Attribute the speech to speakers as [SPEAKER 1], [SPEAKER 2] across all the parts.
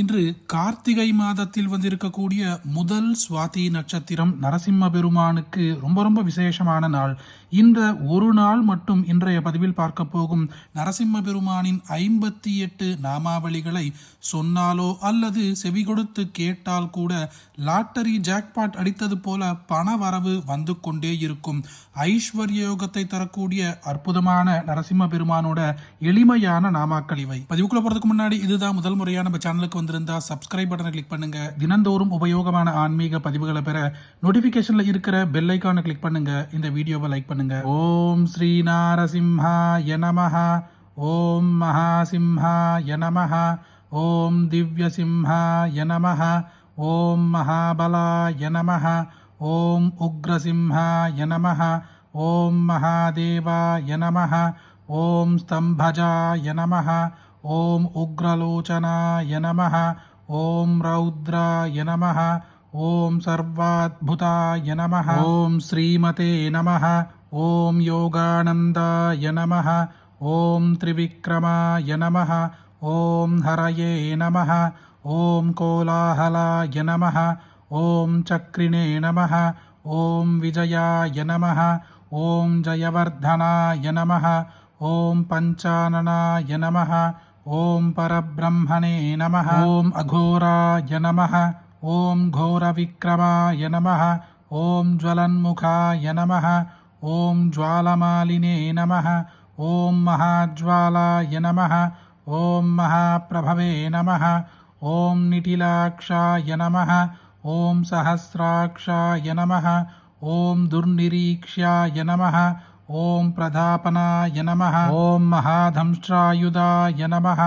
[SPEAKER 1] இன்று கார்த்திகை மாதத்தில் வந்திருக்கக்கூடிய முதல் சுவாதி நட்சத்திரம் நரசிம்ம பெருமானுக்கு ரொம்ப ரொம்ப விசேஷமான நாள். இந்த ஒரு நாள் மட்டும் இன்றைய பதிவில் பார்க்க போகும் நரசிம்ம பெருமானின் ஐம்பத்தி எட்டு நாமாவளிகளை சொன்னாலோ அல்லது செவி கொடுத்து கேட்டால் கூட லாட்டரி ஜாக்பாட் அடித்தது போல பண வரவு வந்து கொண்டே இருக்கும். ஐஸ்வர்யோகத்தை தரக்கூடிய அற்புதமான நரசிம்ம பெருமானோட எளிமையான நாமாக்கள் இவை. பதிவுக்குள்ள போறதுக்கு முன்னாடி இதுதான் முதல் முறையான நம்ம சேனலுக்கு வந்திருந்தா சப்ஸ்கிரைப் பட்டனை கிளிக் பண்ணுங்க. தினந்தோறும் உபயோகமான ஆன்மீக பதிவுகளை பெற நோட்டிபிகேஷன்ல இருக்கிற பெல் ஐக்கானை கிளிக் பண்ணுங்க. இந்த வீடியோவை லைக் பண்ணுங்க. ஓம் ஸ்ரீ நாரசிம்ஹா நமஹ ஓம் மகாசிம்ஹா யனமஹா. ஓம் திவ்யசிம்ஹா யனமஹா. ஓம் மகாபலா யனமஹா. ஓம் உக்ரசிம்ஹா யனமஹா. ஓம் மகாதேவா நமஹ ஓம் ஸ்தம்பஜா யனமஹா. ఓం ఉగ్రలోచనాయ నమ ఓం రౌద్రాయ నమ ఓం సర్వాద్భుతాయ నమ ఓం శ్రీమతే నమ ఓం యోగానందాయ నమ ఓం త్రివిక్రమాయ నమ ఓం హరయే నమ ఓం కోలాహలాయ నమ ఓం చక్రిణే నమ ఓం విజయాయ నమ ఓం జయవర్ధనాయ నమ ఓం పంచాననాయ నమ ॐ परब्रह्मणे नमः। ॐ अघोराय नमः। ॐ घोरविक्रमाय नमः। ॐ ज्वलन्मुखाय नमः। ॐ ज्वालमालिने नमः। ॐ महाज्वालाय नमः। ॐ महाप्रभवे नमः। ॐ निटिलाक्षाय नमः। ॐ सहस्राक्षाय नमः। ॐ दुर्निरीक्ष्याय नमः। ॐ प्रधापनाय नमः। ॐ महाधंष्ट्रायुधाय नमः।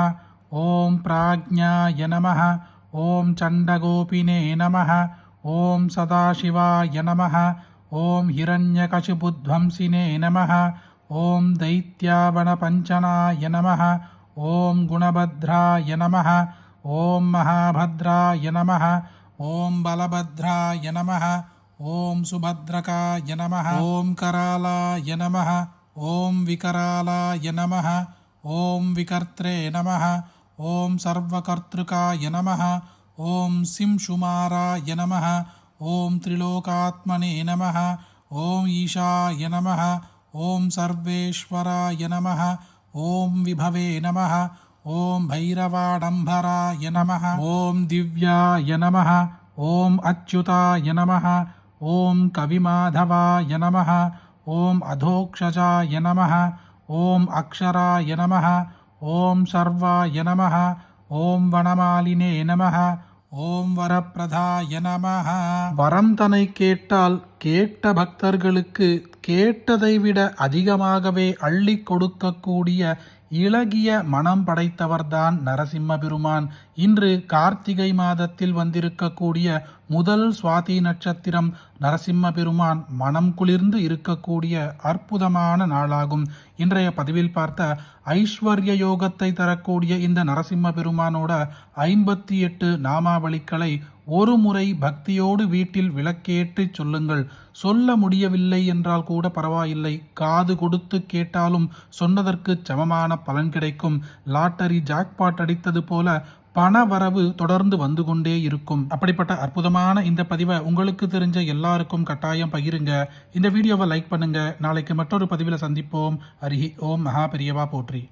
[SPEAKER 1] ॐ प्राज्ञाय नमः। ॐ चण्डगोपिने नमः। ॐ सदाशिवाय नमः। ॐ हिरण्यकशिपुध्वंसिने नमः। ॐ दैत्यावनपञ्चनाय नमः। ॐ गुणभद्राय नमः। ॐ महाभद्राय नमः। ॐ बलभद्राय नमः ఓం సుభద్రకాయ నమ ఓం కరాళాయ నమ ఓం వికరాళాయ నమ ఓం వికర్త్రే నమ ఓం సర్వకర్తృకాయ నమ ఓం సింషుమారాయ నమ ఓం త్రిలోకాత్మనే నమ ఓం ఈశాయ నమ ఓం సర్వేశ్వరాయ నమ ఓం విభవే నమ ఓం భైరవాడంబరాయ నమ ఓం దివ్యాయ నమ ఓం అచ్యుతాయ నమ ஓம் கவிமாதவாய நம ஓம் அதோக்ஷஜாய நம ஓம் அக்ஷராய நம ஓம் சர்வாய நம ஓம் வனமாலினே நம ஓம் வரப்பிரதாய நம வரம் தனை கேட்டால் கேட்ட பக்தர்களுக்கு கேட்டதை விட அதிகமாகவே அள்ளி கொடுக்கக்கூடிய இளகிய மனம் படைத்தவர்தான் நரசிம்ம பெருமான் இன்று கார்த்திகை மாதத்தில் வந்திருக்கக்கூடிய முதல் சுவாதி நட்சத்திரம் நரசிம்ம பெருமான் மனம் குளிர்ந்து இருக்கக்கூடிய அற்புதமான நாளாகும். இன்றைய பதிவில் பார்த்த ஐஸ்வர்ய யோகத்தை தரக்கூடிய இந்த நரசிம்ம பெருமானோட ஐம்பத்தி எட்டு நாமாவளிகளை ஒரு முறை பக்தியோடு வீட்டில் விளக்கேற்றி சொல்லுங்கள். சொல்ல முடியவில்லை என்றால் கூட பரவாயில்லை. காது கொடுத்து கேட்டாலும் சொன்னதற்கு சமமான பலன் கிடைக்கும். லாட்டரி ஜாக்பாட் அடித்தது போல பண வரவு தொடர்ந்து வந்து கொண்டே இருக்கும். அப்படிப்பட்ட அற்புதமான இந்த பதிவை உங்களுக்கு தெரிஞ்ச எல்லாருக்கும் கட்டாயம் பகிருங்க. இந்த வீடியோவை லைக் பண்ணுங்க. நாளைக்கு மற்றொரு பதிவில் சந்திப்போம். அருகி ஓம் மகா பெரியவா போற்றி.